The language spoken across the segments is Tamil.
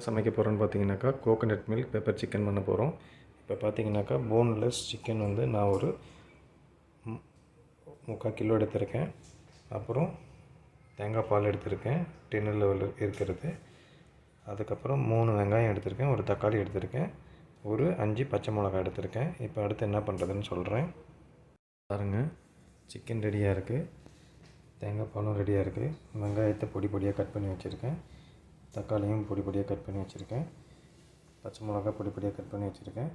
சமைக்க போகிறோன்னு பார்த்தீங்கன்னாக்கா கோகோனட் மில்க் பெப்பர் சிக்கன் பண்ண போகிறோம் இப்போ பார்த்தீங்கன்னாக்கா போன்லெஸ் சிக்கன் வந்து நான் ஒரு மு- முக்கால் கிலோ எடுத்திருக்கேன். அப்புறம் தேங்காய் பால் எடுத்திருக்கேன். டின்னில் இருக்கிறது. அதுக்கப்புறம் மூணு வெங்காயம் எடுத்திருக்கேன். ஒரு தக்காளி எடுத்திருக்கேன். ஒரு அஞ்சு பச்சை மிளகாய் எடுத்திருக்கேன். இப்போ அடுத்து என்ன பண்ணுறதுன்னு சொல்கிறேன் பாருங்கள் சிக்கன் ரெடியாக இருக்குது தேங்காய் பாலும் ரெடியாக இருக்குது வெங்காயத்தை பொடி பொடியாக கட் பண்ணி வச்சுருக்கேன். தக்காளியும் பொடி பொடியாக கட் பண்ணி வச்சுருக்கேன். பச்சை மிளகா பொடி பொடியாக கட் பண்ணி வச்சுருக்கேன்.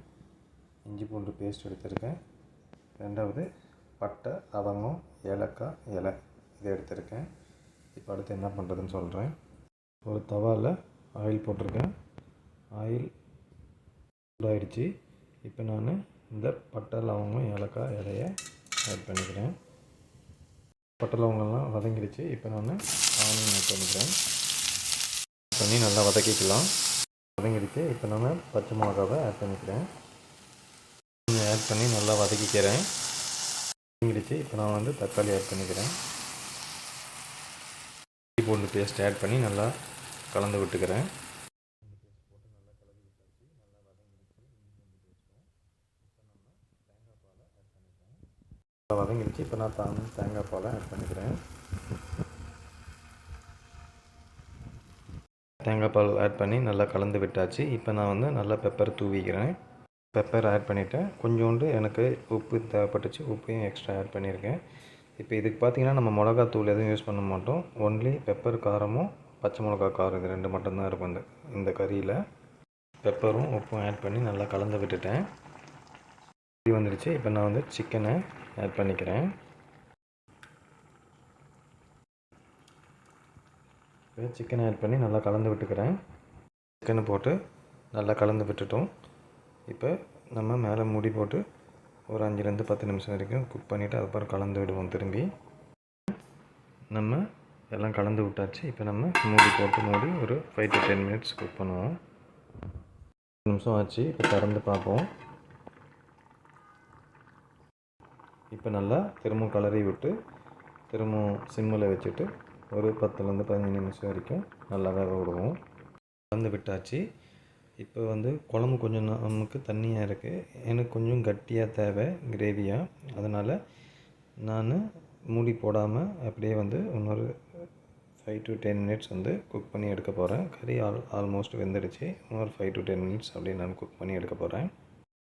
இஞ்சி பூண்டு பேஸ்ட் எடுத்திருக்கேன். ரெண்டாவது பட்டை லவங்கம் ஏலக்காய் இலை இதை எடுத்திருக்கேன். இப்போ அடுத்து என்ன பண்ணுறதுன்னு சொல்கிறேன் ஒரு தவாவில் ஆயில் போட்டிருக்கேன். ஆயில் சூடாயிடுச்சு இப்போ நான் இந்த பட்டை லவங்கம் ஏலக்காய் இலையை ஆட் பண்ணிக்கிறேன். பட்டை லவங்கம்லாம் வதங்கிடுச்சு. இப்போ நான் ஆனியன் ஆட் பண்ணிக்கிறேன். பண்ணி நல்லா வதக்கிக்கலாம். வதங்கிடுச்சு. இப்போ நம்ம பச்சை மிளகாவை ஆட் பண்ணிக்கிறேன். ஆட் பண்ணி நல்லா வதக்கிக்கிறேன். வதங்கிடுச்சு. இப்போ நான் வந்து தக்காளி ஆட் பண்ணிக்கிறேன். இஞ்சி பூண்டு பேஸ்ட் ஆட் பண்ணி நல்லா கலந்து விட்டுக்கிறேன். வதங்கிடுச்சு. இப்போ நான் தான் தேங்காய் பாலை ஆட் பண்ணிக்கிறேன். தேங்காய் பால் ஆட் பண்ணி நல்லா கலந்து விட்டாச்சு. இப்போ நான் வந்து நல்லா பெப்பர் தூவிக்கிறேன். பெப்பர் ஆட் பண்ணிவிட்டேன் கொஞ்சோண்டு எனக்கு உப்பு தேவைப்பட்டுச்சு. உப்பையும் எக்ஸ்ட்ரா ஆட் பண்ணியிருக்கேன். இப்போ இதுக்கு பார்த்தீங்கன்னா நம்ம மிளகாத்தூள் எதுவும் யூஸ் பண்ண மாட்டோம். ஒன்லி பெப்பர் காரமும் பச்சை மிளகா காரம் இது ரெண்டு மட்டும்தான் இருக்கும் இந்த இந்த கறியில். பெப்பரும் உப்பும் ஆட் பண்ணி நல்லா கலந்து விட்டுட்டேன். இது வந்துடுச்சு. இப்போ நான் வந்து சிக்கனை ஆட் பண்ணிக்கிறேன். இப்போ சிக்கனை ஆட் பண்ணி நல்லா கலந்து விட்டுக்கிறேன். சிக்கனை போட்டு நல்லா கலந்து விட்டுட்டோம். இப்போ நம்ம மேலே மூடி போட்டு ஒரு அஞ்சுலேருந்து பத்து நிமிஷம் வரைக்கும் குக் பண்ணிவிட்டு அதுக்கப்புறம் கலந்து விடுவோம் திரும்பி. நம்ம எல்லாம் கலந்து விட்டாச்சு. இப்போ நம்ம மூடி போட்டு மூடி ஒரு five to ten minutes cook பண்ணுவோம். நிமிஷம் ஆச்சு. இப்போ திறந்து பார்ப்போம். இப்போ நல்லா திரும்பவும் கலரி விட்டு திரும்பவும் சிம்மில் வச்சுட்டு ஒரு பத்துலேருந்து பதினஞ்சு நிமிஷம் வரைக்கும் நல்லா வேக விடுவோம். கலந்து விட்டாச்சு. இப்போ வந்து குழம்பு கொஞ்சம் நமக்கு தண்ணியாக இருக்குது எனக்கு கொஞ்சம் கட்டியாக தேவை கிரேவியாக அதனால் நான் மூடி போடாமல் அப்படியே வந்து இன்னொரு ஃபைவ் டு டென் மினிட்ஸ் வந்து குக் பண்ணி எடுக்க போகிறேன் கறி ஆல் ஆல்மோஸ்ட் வெந்துடுச்சு. இன்னொரு ஃபைவ் டு டென் மினிட்ஸ் அப்படியே நான் குக் பண்ணி எடுக்க போகிறேன்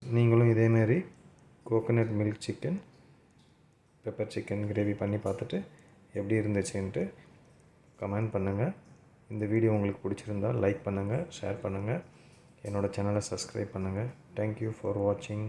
நீங்களும் இதேமாரி coconut milk chicken pepper chicken gravy பண்ணி பார்த்துட்டு எப்படி இருந்துச்சுன்ட்டு கமெண்ட் பண்ணுங்கள் இந்த வீடியோ உங்களுக்கு பிடிச்சிருந்தா லைக் பண்ணுங்கள் ஷேர் பண்ணுங்கள் என்னோடய சேனலை சப்ஸ்கிரைப் பண்ணுங்கள் தேங்க்யூ ஃபார் வாட்சிங்